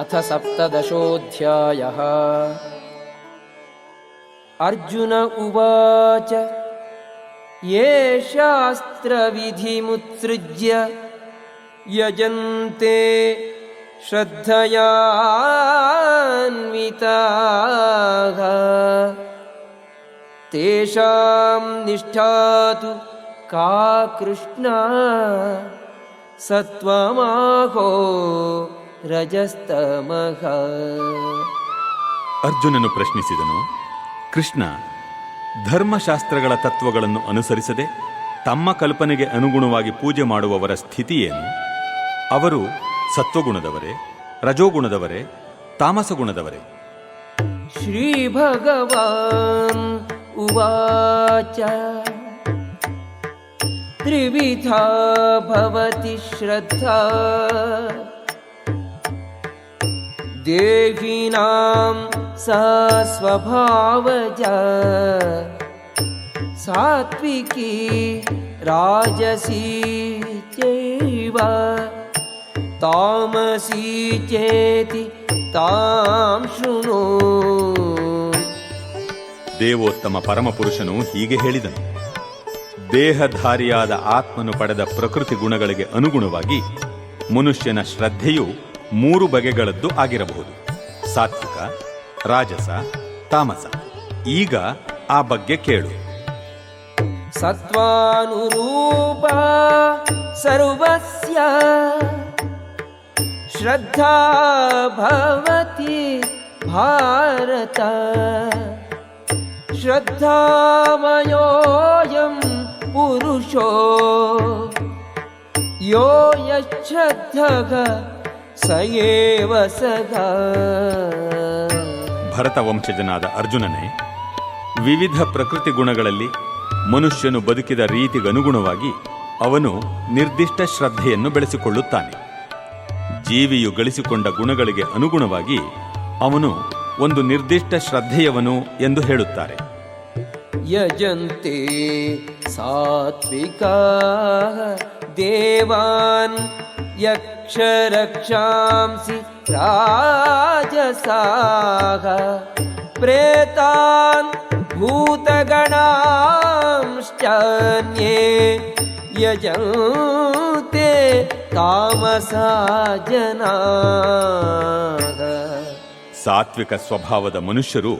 अथ सप्तदशोऽध्यायः। अर्जुन उवाच ये शास्त्रविधिमुत्सृज्य यजन्ते श्रद्धयान्विताः। तेषां निष्ठा तु का कृष्णा सत्त्वमाहो ರಜಸ್ತಮಃ. ಅರ್ಜುನನು ಪ್ರಶ್ನಿಸಿದನು ಕೃಷ್ಣ ಧರ್ಮಶಾಸ್ತ್ರಗಳ ತತ್ವಗಳನ್ನು ಅನುಸರಿಸದೆ ತಮ್ಮ ಕಲ್ಪನೆಗೆ ಅನುಗುಣವಾಗಿ ಪೂಜೆ ಮಾಡುವವರ ಸ್ಥಿತಿ ಅವರು ಸತ್ವಗುಣದವರೇ ರಜೋಗುಣದವರೇ ತಾಮಸಗುಣದವರೇ? ಶ್ರೀ ಭಗವಾನ್ ಉವಾಚ. ತ್ರಿವಿಧಾ ಭವತಿ ಶ್ರದ್ಧಾ. देहिनां सा स्वभावजा सात्विकी राजसी चैव तामसी चेति तां शृणु ದೇವೋತ್ತಮ ಪರಮಪುರುಷನು ಹೀಗೆ ಹೇಳಿದನು ದೇಹಧಾರಿಯಾದ ಆತ್ಮನು ಪಡೆದ ಪ್ರಕೃತಿ ಗುಣಗಳಿಗೆ ಅನುಗುಣವಾಗಿ ಮನುಷ್ಯನ ಶ್ರದ್ಧೆಯು ಮೂರು ಬಗೆಗಳದ್ದು ಆಗಿರಬಹುದು. ಸಾತ್ವಿಕ, ರಾಜಸ, ತಾಮಸ. ಈಗ ಆ ಬಗ್ಗೆ ಕೇಳು. ಸತ್ವಾನುರೂಪ ಸರ್ವಸ್ಯ ಶ್ರದ್ಧಾ ಭವತಿ ಭಾರತ ಶ್ರದ್ಧಾಮಯೋಯಂ ಪುರುಷೋ ಯೋ ಯಶ್ರದ್ಧಗ ಸಯೇವ ಸದಾ ಭರತ ವಂಶಜನಾದ ಅರ್ಜುನನೇ ವಿವಿಧ ಪ್ರಕೃತಿ ಗುಣಗಳಲ್ಲಿ ಮನುಷ್ಯನು ಬದುಕಿದ ರೀತಿಗನುಗುಣವಾಗಿ ಅವನು ನಿರ್ದಿಷ್ಟ ಶ್ರದ್ಧೆಯನ್ನು ಬೆಳೆಸಿಕೊಳ್ಳುತ್ತಾನೆ. ಜೀವಿಯು ಗಳಿಸಿಕೊಂಡ ಗುಣಗಳಿಗೆ ಅನುಗುಣವಾಗಿ ಅವನು ಒಂದು ನಿರ್ದಿಷ್ಟ ಶ್ರದ್ಧೆಯವನು ಎಂದು ಹೇಳುತ್ತಾರೆ. ಯಜಂತೆ ಸಾತ್ವಿಕ ದೇವಾನ್ ಯ देवान् यक्षरक्षांसि राजसाः प्रेतान् भूतगणांश्चान्ये यजन्ते तामसा जनाः ಸಾತ್ವಿಕ ಸ್ವಭಾವದ ಮನುಷ್ಯರು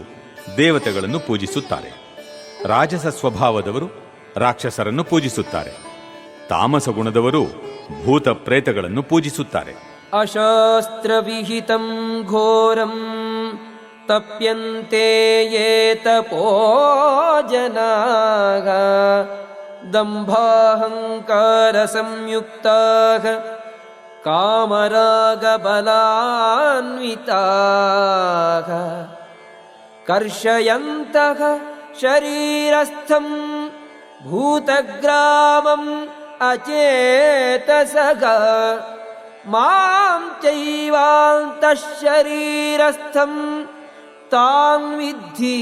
ದೇವತೆಗಳನ್ನು ಪೂಜಿಸುತ್ತಾರೆ ರಾಜಸ ಸ್ವಭಾವದವರು ರಾಕ್ಷಸರನ್ನು ಪೂಜಿಸುತ್ತಾರೆ ತಾಮಸ ಗುಣದವರು ಭೂತ ಪ್ರೇತಗಳನ್ನು ಪೂಜಿಸುತ್ತಾರೆ. ಅಶಾಸ್ತ್ರವಿಹಿತಂ ಘೋರಂ ತಪ್ಯಂತೆ ಯೇ ತಪೋ ಜನಾಗ ದಂಭಾಹಂಕಾರ ಸಂಯುಕ್ತ ಕಾಮರಾಗ ಬಲಾನ್ವಿತಾ ಕರ್ಷಯಂತಹ ಶರೀರಸ್ಥಂ ಭೂತಗ್ರಾಮಂ अचेतसग मां चैवान्तः शरीरस्थं तान् विद्धि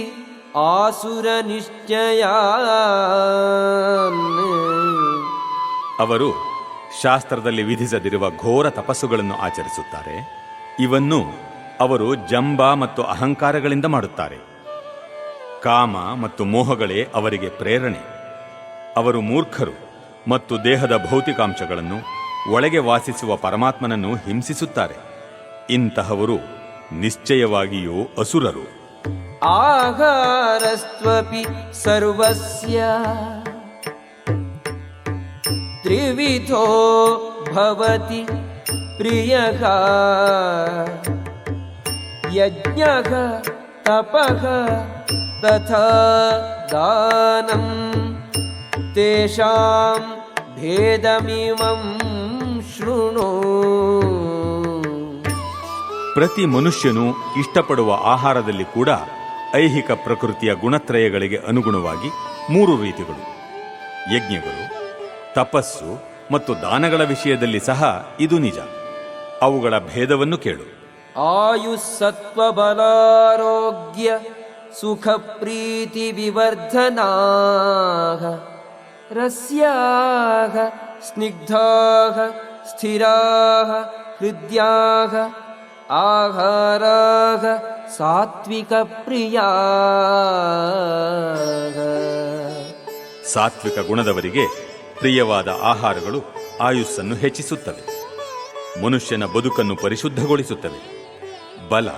आसुरनिश्चयान् ಅವರು ಶಾಸ್ತ್ರದಲ್ಲಿ ವಿಧಿಸದಿರುವ ಘೋರ ತಪಸ್ಸುಗಳನ್ನು ಆಚರಿಸುತ್ತಾರೆ ಇವನ್ನು ಅವರು ಜಂಬ ಮತ್ತು ಅಹಂಕಾರಗಳಿಂದ ಮಾಡುತ್ತಾರೆ ಕಾಮ ಮತ್ತು ಮೋಹಗಳೇ ಅವರಿಗೆ ಪ್ರೇರಣೆ ಅವರು ಮೂರ್ಖರು ಮತ್ತು ದೇಹದ ಭೌತಿಕಾಂಶಗಳನ್ನು ಒಳಗೆ ವಾಸಿಸುವ ಪರಮಾತ್ಮನನ್ನು ಹಿಂಸಿಸುತ್ತಾರೆ. ಇಂತಹವರು ನಿಶ್ಚಯವಾಗಿಯೂ ಅಸುರರು. ಆಹಾರಸ್ತ್ವಪಿ ಸರ್ವಸ್ಯ. ತ್ರಿವಿಧೋ ಭವತಿ ಪ್ರಿಯಃ. ಯಜ್ಞ ತಪಃ ತಥಾ ದಾನಂ. तेषां भेदमिमं शृणु ಪ್ರತಿ ಮನುಷ್ಯನು ಇಷ್ಟಪಡುವ ಆಹಾರದಲ್ಲಿ ಕೂಡ ಐಹಿಕ ಪ್ರಕೃತಿಯ ಗುಣತ್ರಯಗಳಿಗೆ ಅನುಗುಣವಾಗಿ ಮೂರು ರೀತಿಗಳು ಯಜ್ಞಗಳು ತಪಸ್ಸು ಮತ್ತು ದಾನಗಳ ವಿಷಯದಲ್ಲಿ ಸಹ ಇದು ನಿಜ ಅವುಗಳ ಭೇದವನ್ನು ಕೇಳು आयुस्सत्त्वबलारोग्य सुखप्रीतिविवर्धनाः रस्याः स्निग्धाः स्थिराः हृद्याः आहाराः सात्विकप्रियाः ಸಾತ್ವಿಕ ಗುಣದವರಿಗೆ ಪ್ರಿಯವಾದ ಆಹಾರಗಳು ಆಯುಸ್ಸನ್ನು ಹೆಚ್ಚಿಸುತ್ತವೆ ಮನುಷ್ಯನ ಬದುಕನ್ನು ಪರಿಶುದ್ಧಗೊಳಿಸುತ್ತವೆ ಬಲ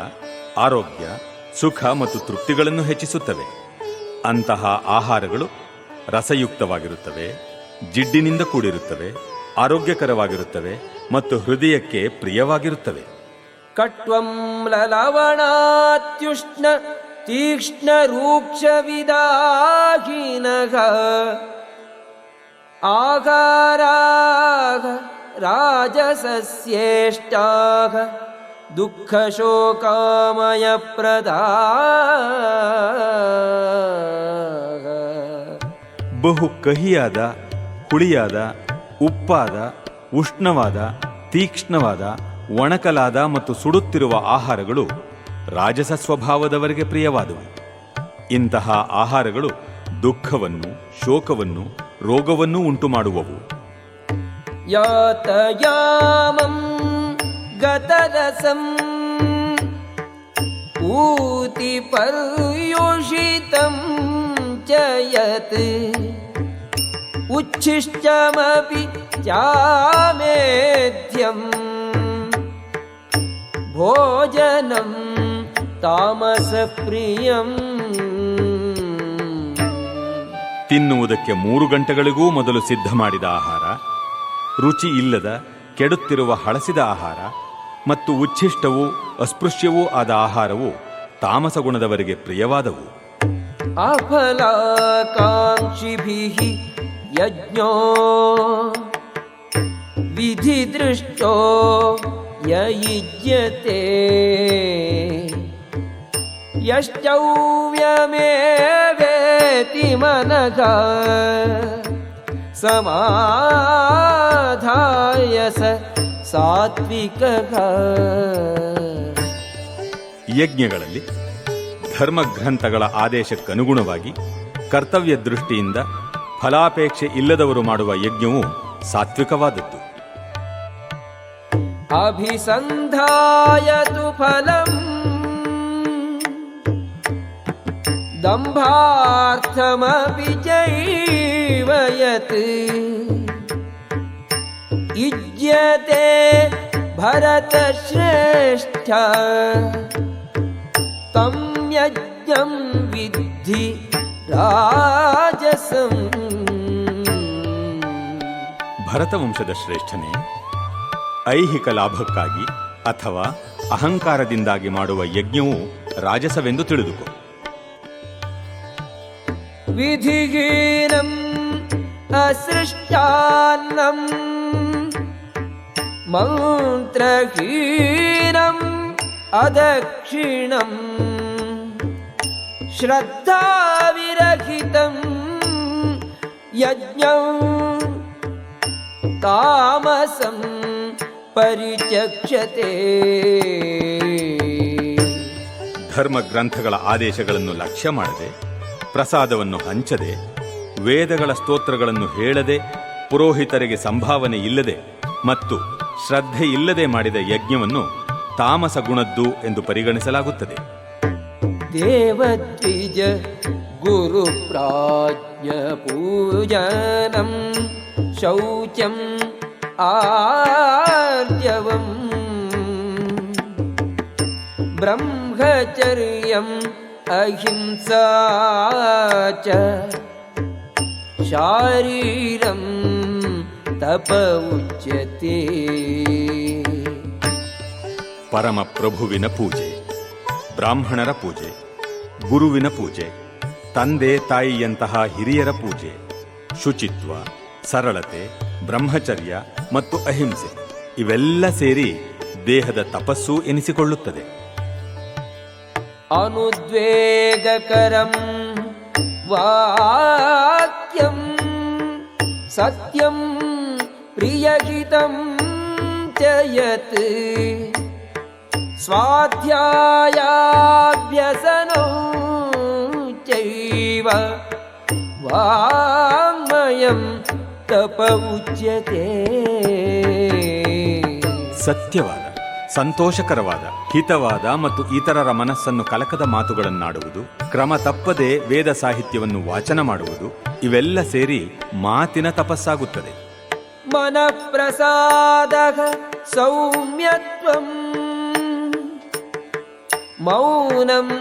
ಆರೋಗ್ಯ ಸುಖ ಮತ್ತು ತೃಪ್ತಿಗಳನ್ನು ಹೆಚ್ಚಿಸುತ್ತವೆ ಅಂತಹ ಆಹಾರಗಳು ರಸಯುಕ್ತವಾಗಿರುತ್ತವೆ, ಜಿಡ್ಡಿನಿಂದ ಕೂಡಿರುತ್ತವೆ, ಆರೋಗ್ಯಕರವಾಗಿರುತ್ತವೆ ಮತ್ತು ಹೃದಯಕ್ಕೆ ಪ್ರಿಯವಾಗಿರುತ್ತವೆ. ಕಟ್ವಂ ಲಲವಣಾತ್ಯುಷ್ಣ ತೀಕ್ಷ್ಣ ರೂಕ್ಷ ವಿದಾಹೀನಃ ಆಕಾರಾಗ ರಾಜಸಸ್ಯೇಷ್ಟಾಗ ದುಃಖ ಶೋಕಾಮಯ ಪ್ರದಾ ಬಹು ಕಹಿಯಾದ, ಹುಳಿಯಾದ, ಉಪ್ಪಾದ, ಉಷ್ಣವಾದ, ತೀಕ್ಷ್ಣವಾದ, ಒಣಕಲಾದ ಮತ್ತು ಸುಡುತ್ತಿರುವ ಆಹಾರಗಳು ರಾಜಸ ಸ್ವಭಾವದವರಿಗೆ ಪ್ರಿಯವಾದವು. ಇಂತಹ ಆಹಾರಗಳು ದುಃಖವನ್ನು, ಶೋಕವನ್ನು, ರೋಗವನ್ನು ಉಂಟು ಮಾಡುವವು ಯಾತಯಾಮಂ ಊತಿ यत् उच्छिष्टमपि चामेध्यम् भोजनं तामसप्रियम् ತಿನ್ನುವುದಕ್ಕೆ ಮೂರು ಗಂಟೆಗಳಿಗೂ ಮೊದಲು ಸಿದ್ಧ ಮಾಡಿದ ಆಹಾರ ರುಚಿ ಇಲ್ಲದ ಕೆಡುತ್ತಿರುವ ಹಳಸಿದ ಆಹಾರ ಮತ್ತು ಉಚ್ಛಿಷ್ಟವೂ ಅಸ್ಪೃಶ್ಯವೂ ಆದ ಆಹಾರವು ತಾಮಸ ಗುಣದವರಿಗೆ ಪ್ರಿಯವಾದವು अफलाकाङ्क्षिभिः यज्ञो विधिदृष्टो ययुज्यते यश्चौव्यमेवेति मनः समाधाय स सात्विकः ಯಜ್ಞಗಳಲ್ಲಿ ಧರ್ಮ ಗ್ರಂಥಗಳ ಆದೇಶಕ್ಕನುಗುಣವಾಗಿ ಕರ್ತವ್ಯ ದೃಷ್ಟಿಯಿಂದ ಫಲಾಪೇಕ್ಷೆ ಇಲ್ಲದವರು ಮಾಡುವ ಯಜ್ಞವು ಸಾತ್ವಿಕವಾದದ್ದು. ಅಭಿಸಂಧಾಯತು ಫಲಂ ದಂಭಾರ್ಥಮ ಜೈವಯತ್ ಇಜ್ಯತೆ ಭರತಶ್ರೇಷ್ಠ ತಂ यज्ञं विद्धि राजसम् ಭರತವಂಶದ ಶ್ರೇಷ್ಠನೇ ಐಹಿಕ ಲಾಭಕ್ಕಾಗಿ ಅಥವಾ ಅಹಂಕಾರದಿಂದಾಗಿ ಮಾಡುವ ಯಜ್ಞವು ರಾಜಸವೆಂದು ತಿಳಿದುಕೋ विधिहीनम् असृष्टान्नम् मन्त्रहीनम् अदक्षिणम् श्रद्धाविरहितम् यज्ञम् तामसम् परिचक्षते ಧರ್ಮ ಗ್ರಂಥಗಳ ಆದೇಶಗಳನ್ನು ಲಕ್ಷ್ಯ ಮಾಡದೆ ಪ್ರಸಾದವನ್ನು ಹಂಚದೆ ವೇದಗಳ ಸ್ತೋತ್ರಗಳನ್ನು ಹೇಳದೆ ಪುರೋಹಿತರಿಗೆ ಸಂಭಾವನೆ ಇಲ್ಲದೆ ಮತ್ತು ಶ್ರದ್ಧೆ ಇಲ್ಲದೆ ಮಾಡಿದ ಯಜ್ಞವನ್ನು ತಾಮಸ ಗುಣದ್ದು ಎಂದು ಪರಿಗಣಿಸಲಾಗುತ್ತದೆ देवद्विज गुरुप्राज्ञपूजनं शौचम् आर्यवम् ब्रह्मचर्यम् अहिंसा च शारीरं तप उच्यते పరమ ప్రభువిన పూజే ಬ್ರಾಹ್ಮಣರ ಪೂಜೆ, ಗುರುವಿನ ಪೂಜೆ, ತಂದೆ ತಾಯಿಯಂತಹ ಹಿರಿಯರ ಪೂಜೆ, ಶುಚಿತ್ವ, ಸರಳತೆ, ಬ್ರಹ್ಮಚರ್ಯ ಮತ್ತು ಅಹಿಂಸೆ, ಇವೆಲ್ಲ ಸೇರಿ ದೇಹದ ತಪಸ್ಸು ಎನಿಸಿಕೊಳ್ಳುತ್ತದೆ. ಅನುದ್ವೇಗಕರಂ ವಾಕ್ಯಂ ಸತ್ಯಂ ಪ್ರಿಯಹಿತಂ ಚಯತ್ स्वाध्यायाभ्यसनो चैव वाङ्मयं तप उच्यते ಸತ್ಯವಾದ ಸಂತೋಷಕರವಾದ ಹಿತವಾದ ಮತ್ತು ಇತರರ ಮನಸ್ಸನ್ನು ಕಲಕದ ಮಾತುಗಳನ್ನಾಡುವುದು ಕ್ರಮ ತಪ್ಪದೆ ವೇದ ಸಾಹಿತ್ಯವನ್ನು ವಾಚನ ಮಾಡುವುದು ಇವೆಲ್ಲ ಸೇರಿ ಮಾತಿನ ತಪಸ್ಸಾಗುತ್ತದೆ मनःप्रसादः सौम्यत्वम् मौनम्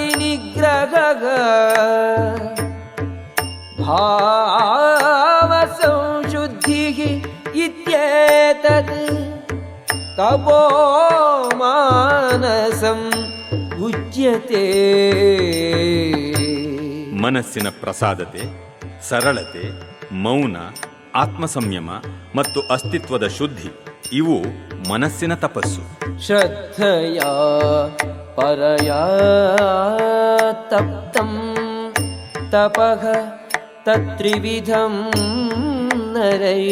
आत्मविनिग्रहः भावसंशुद्धिः इत्येतत् तपो मानसम् उच्यते ಮನಸ್ಸಿನ ಪ್ರಸಾದತೆ ಸರಳತೆ ಮೌನ ಆತ್ಮಸಂಯಮ ಮತ್ತು ಅಸ್ತಿತ್ವದ ಶುದ್ಧಿ ಇವು ಮನಸ್ಸಿನ ತಪಸ್ಸು. ಶ್ರದ್ಧಯ ಪರಯ ತಪ್ತಂ ತಪಃ ತತ್ರಿವಿಧಂ ನರೈ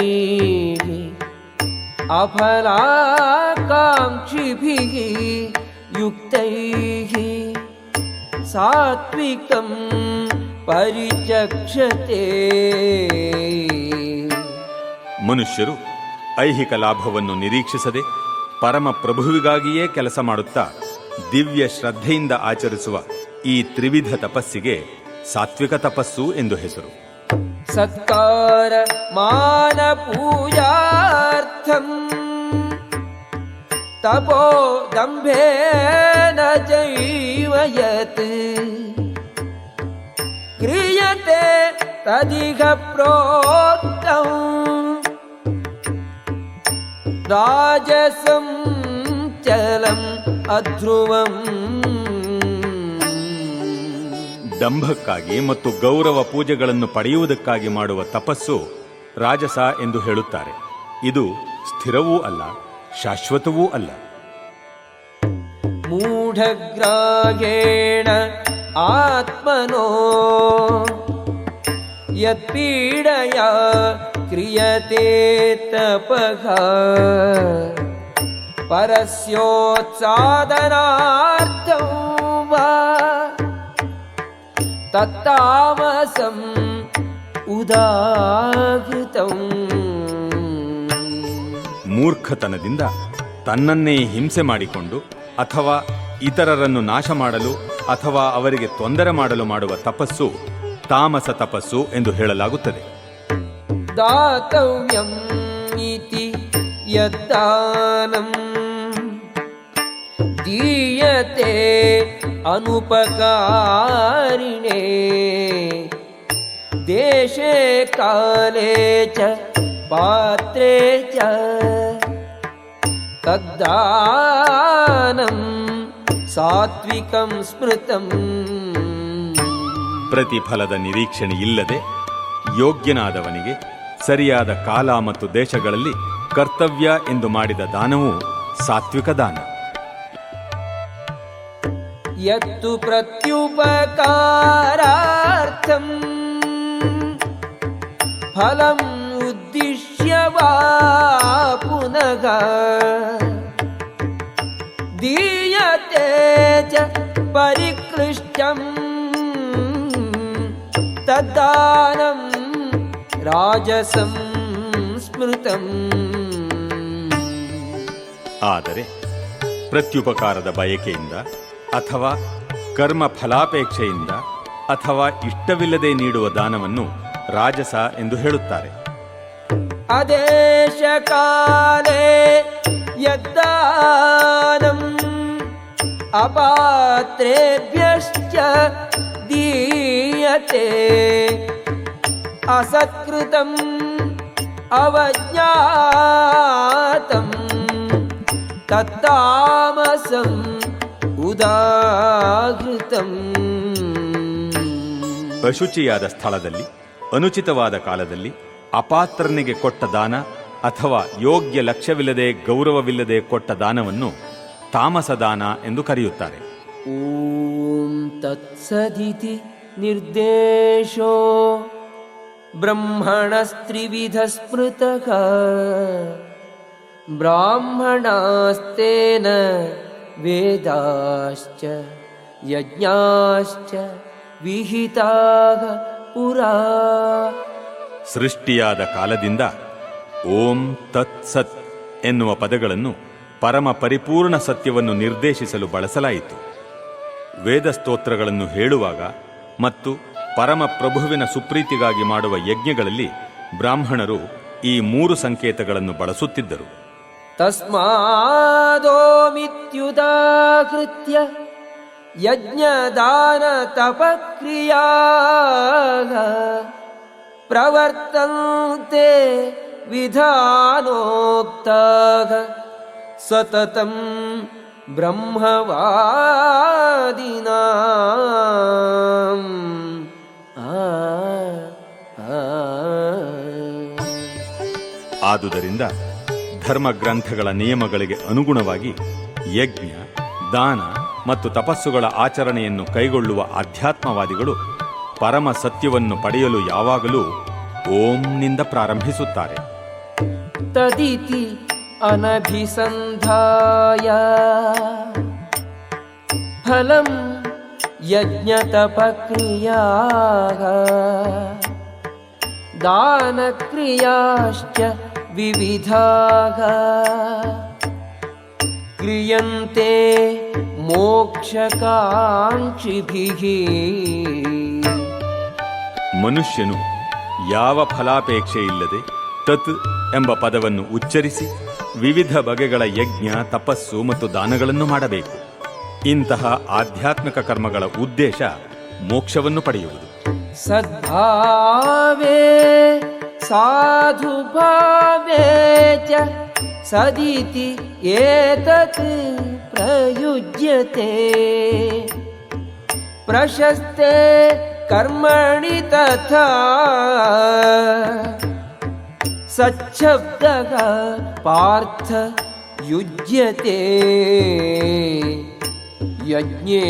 ಅಫಲಾಕಾಂಕ್ಷಿಭಿಃ ಯುಕ್ತೈಃ ಸಾತ್ವಿಕಂ ಪರಿಚಕ್ಷತೆ. ಮನುಷ್ಯರು ಐಹಿಕ ಲಾಭವನ್ನು ನಿರೀಕ್ಷಿಸದೆ ಪರಮ ಪ್ರಭುವಿಗಾಗಿಯೇ ಕೆಲಸ ಮಾಡುತ್ತಾ ದಿವ್ಯ ಶ್ರದ್ಧೆಯಿಂದ ಆಚರಿಸುವ ಈ ತ್ರಿವಿಧ ತಪಸ್ಸಿಗೆ ಸಾತ್ವಿಕ ತಪಸ್ಸು ಎಂದು ಹೆಸರು. ಸತ್ಕಾರ ಮಾನ ಪೂಜಾರ್ಥಂ ತಪೋ ದಂಭೇನ ಜೈವಯತ್. ಕ್ರಿಯತೆ ತದಿಗ ಪ್ರೋಕ್ತಂ. राजसं चलम् अध्रुवम् ದಂಭಕ್ಕಾಗಿ ಮತ್ತು ಗೌರವ ಪೂಜೆಗಳನ್ನು ಪಡೆಯುವುದಕ್ಕಾಗಿ ಮಾಡುವ ತಪಸ್ಸು ರಾಜಸ ಎಂದು ಹೇಳುತ್ತಾರೆ ಇದು ಸ್ಥಿರವೂ ಅಲ್ಲ ಶಾಶ್ವತವೂ ಅಲ್ಲ मूढग्राहेण आत्मनो यत्पीडया क्रियते तपः परस्योत्सादनार्थं वा तत्तामसम् उदाहृतम् ಮೂರ್ಖತನದಿಂದ ತನ್ನನ್ನೇ ಹಿಂಸೆ ಮಾಡಿಕೊಂಡು ಅಥವಾ ಇತರರನ್ನು ನಾಶ ಮಾಡಲು ಅಥವಾ ಅವರಿಗೆ ತೊಂದರೆ ಮಾಡಲು ಮಾಡುವ ತಪಸ್ಸು ತಾಮಸ ತಪಸ್ಸು ಎಂದು ಹೇಳಲಾಗುತ್ತದೆ दातव्यम् इति यद्दानम् दीयते अनुपकारिणे देशे काले च पात्रे च तद्दानं सात्विकं स्मृतम् ಪ್ರತಿಫಲದ ನಿರೀಕ್ಷಣೆ ಇಲ್ಲದೆ ಯೋಗ್ಯನಾದವನಿಗೆ ಸರಿಯಾದ ಕಾಲ ಮತ್ತು ದೇಶಗಳಲ್ಲಿ ಕರ್ತವ್ಯ ಎಂದು ಮಾಡಿದ ದಾನವು ಸಾತ್ವಿಕ ದಾನ. ಯತ್ತು ಪ್ರತ್ಯುಪಕಾರಾರ್ಥಂ ಫಲಂ ಉದ್ದಿಶ್ಯ ವಾ ಪರಿಕೃಷ್ಟಂ ತದ್ದಾನಂ ರಾಜಸಂ ಸ್ಮೃತಂ. ಆದರೆ ಪ್ರತ್ಯುಪಕಾರದ ಬಯಕೆಯಿಂದ ಅಥವಾ ಕರ್ಮ ಫಲಾಪೇಕ್ಷೆಯಿಂದ ಅಥವಾ ಇಷ್ಟವಿಲ್ಲದೆ ನೀಡುವ ದಾನವನ್ನು ರಾಜಸ ಎಂದು ಹೇಳುತ್ತಾರೆ. ಅದೇಶ ಕಾಲೇ ಯದ್ದಾನಂ ಅಪಾತ್ರೇಭ್ಯಶ್ಚ ದೀಯತೆ. असत्कृतम् अवज्ञातम् तत्तामसम् उदाहृतम् ಅಶುಚಿಯಾದ ಸ್ಥಳದಲ್ಲಿ ಅನುಚಿತವಾದ ಕಾಲದಲ್ಲಿ ಅಪಾತ್ರನಿಗೆ ಕೊಟ್ಟ ದಾನ ಅಥವಾ ಯೋಗ್ಯ ಲಕ್ಷ್ಯವಿಲ್ಲದೆ ಗೌರವವಿಲ್ಲದೆ ಕೊಟ್ಟ ದಾನವನ್ನು ತಾಮಸ ದಾನ ಎಂದು ಕರೆಯುತ್ತಾರೆ ॐ तत्सदिति निर्देशो ब्रह्मणस्त्रिविधस्मृतः ब्राह्मणास्तेन वेदाश्च यज्ञाश्च विहिताः पुरा ಸೃಷ್ಟಿಯಾದ ಕಾಲದಿಂದ ಓಂ ತತ್ಸತ್ ಎನ್ನುವ ಪದಗಳನ್ನು ಪರಮ ಪರಿಪೂರ್ಣ ಸತ್ಯವನ್ನು ನಿರ್ದೇಶಿಸಲು ಬಳಸಲಾಯಿತು ವೇದ ಸ್ತೋತ್ರಗಳನ್ನು ಹೇಳುವಾಗ ಮತ್ತು ಪರಮಪ್ರಭುವಿನ ಸುಪ್ರೀತಿಗಾಗಿ ಮಾಡುವ ಯಜ್ಞಗಳಲ್ಲಿ ಬ್ರಾಹ್ಮಣರು ಈ ಮೂರು ಸಂಕೇತಗಳನ್ನು ಬಳಸುತ್ತಿದ್ದರು. ತಸ್ಮಾದೋಮಿತ್ಯುದಾಕೃತ್ಯ ಯಜ್ಞದಾನ ತಪಕ್ರಿಯಾ ಪ್ರವರ್ತಂತೆ ವಿಧಾನೋಕ್ತ ಸತತಂ ಬ್ರಹ್ಮವಾದಿನಾ. ಆದುದರಿಂದ ಧರ್ಮ ಗ್ರಂಥಗಳ ನಿಯಮಗಳಿಗೆ ಅನುಗುಣವಾಗಿ ಯಜ್ಞ, ದಾನ ಮತ್ತು ತಪಸ್ಸುಗಳ ಆಚರಣೆಯನ್ನು ಕೈಗೊಳ್ಳುವ ಆಧ್ಯಾತ್ಮವಾದಿಗಳು ಪರಮ ಸತ್ಯವನ್ನು ಪಡೆಯಲು ಯಾವಾಗಲೂ ಓಂನಿಂದ ಪ್ರಾರಂಭಿಸುತ್ತಾರೆ. ತದಿತಿ ಅನಭಿಸಂಧಾಯ. ಫಲಂ यज्ञतपक्रियाः दानक्रियाश्च विविधाः क्रियन्ते मोक्षकाङ्क्षिभिः ಮನುಷ್ಯನು ಯಾವ ಫಲಾಪೇಕ್ಷೆ ಇಲ್ಲದೆ ತತ್ ಎಂಬ ಪದವನ್ನು ಉಚ್ಚರಿಸಿ ವಿವಿಧ ಬಗೆಗಳ ಯಜ್ಞ ತಪಸ್ಸು ಮತ್ತು ದಾನಗಳನ್ನು ಮಾಡಬೇಕು ಇಂತಹ ಆಧ್ಯಾತ್ಮಿಕ ಕರ್ಮಗಳ ಉದ್ದೇಶ ಮೋಕ್ಷವನ್ನು ಪಡೆಯುವುದು. ಸದ್ಭಾವೇ ಸಾಧು ಭಾವೇಚ ಚ, ಸದಿತಿ ಏತತ್ ಪ್ರಯುಜ್ಯತೆ. ಪ್ರಶಸ್ತೆ ಕರ್ಮಣಿ ತಥಾ, ಸಚ್ಛಬ್ದಗ ಪಾರ್ಥ ಯುಜ್ಯತೆ. यज्ञे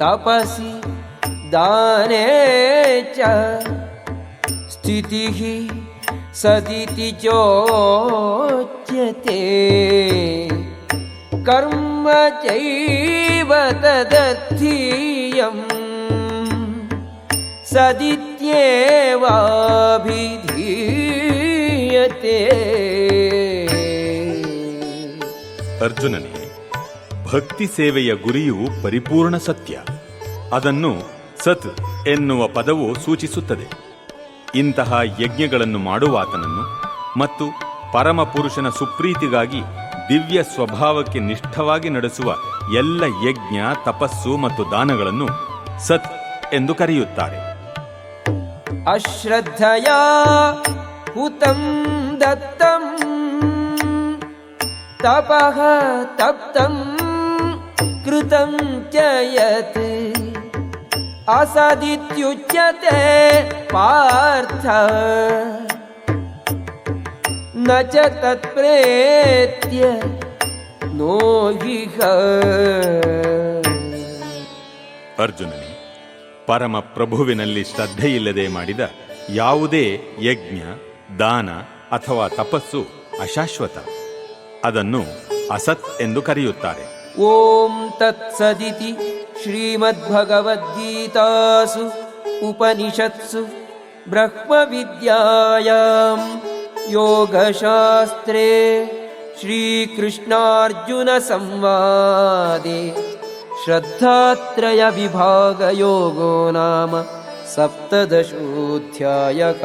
तपसि दाने च स्थितिः सदिति चोच्यते कर्म चैव तदर्थीयम् सदित्येवाभिधीयते अर्जुनने ಭಕ್ತಿ ಸೇವೆಯ ಗುರಿಯು ಪರಿಪೂರ್ಣ ಸತ್ಯ. ಅದನ್ನು ಸತ್ ಎನ್ನುವ ಪದವು ಸೂಚಿಸುತ್ತದೆ. ಇಂತಹ ಯಜ್ಞಗಳನ್ನು ಮಾಡುವಾತನನ್ನು ಮತ್ತು ಪರಮಪುರುಷನ ಸುಪ್ರೀತಿಗಾಗಿ ದಿವ್ಯ ಸ್ವಭಾವಕ್ಕೆ ನಿಷ್ಠವಾಗಿ ನಡೆಸುವ ಎಲ್ಲ ಯಜ್ಞ, ತಪಸ್ಸು ಮತ್ತು ದಾನಗಳನ್ನು ಸತ್ ಎಂದು ಕರೆಯುತ್ತಾರೆ. ಅಶ್ರದ್ಧೆಯ ದತ್ತಂ ತಪಃ ತಪ್ತಂ कृतं च यत् असदित्युच्यते पार्थ न च तत्प्रेत्य नो ह्यः ಅರ್ಜುನನೇ ಪರಮ ಪ್ರಭುವಿನಲ್ಲಿ ಶ್ರದ್ಧೆಯಿಲ್ಲದೆ ಮಾಡಿದ ಯಾವುದೇ ಯಜ್ಞ ದಾನ ಅಥವಾ ತಪಸ್ಸು ಅಶಾಶ್ವತ ಅದನ್ನು ಅಸತ್ ಎಂದು ಕರೆಯುತ್ತಾರೆ ॐ तत्सदिति श्रीमद्भगवद्गीतासु उपनिषत्सु ब्रह्मविद्यायां योगशास्त्रे श्रीकृष्णार्जुनसंवादे श्रद्धात्रयविभागयोगो नाम सप्तदशोऽध्यायः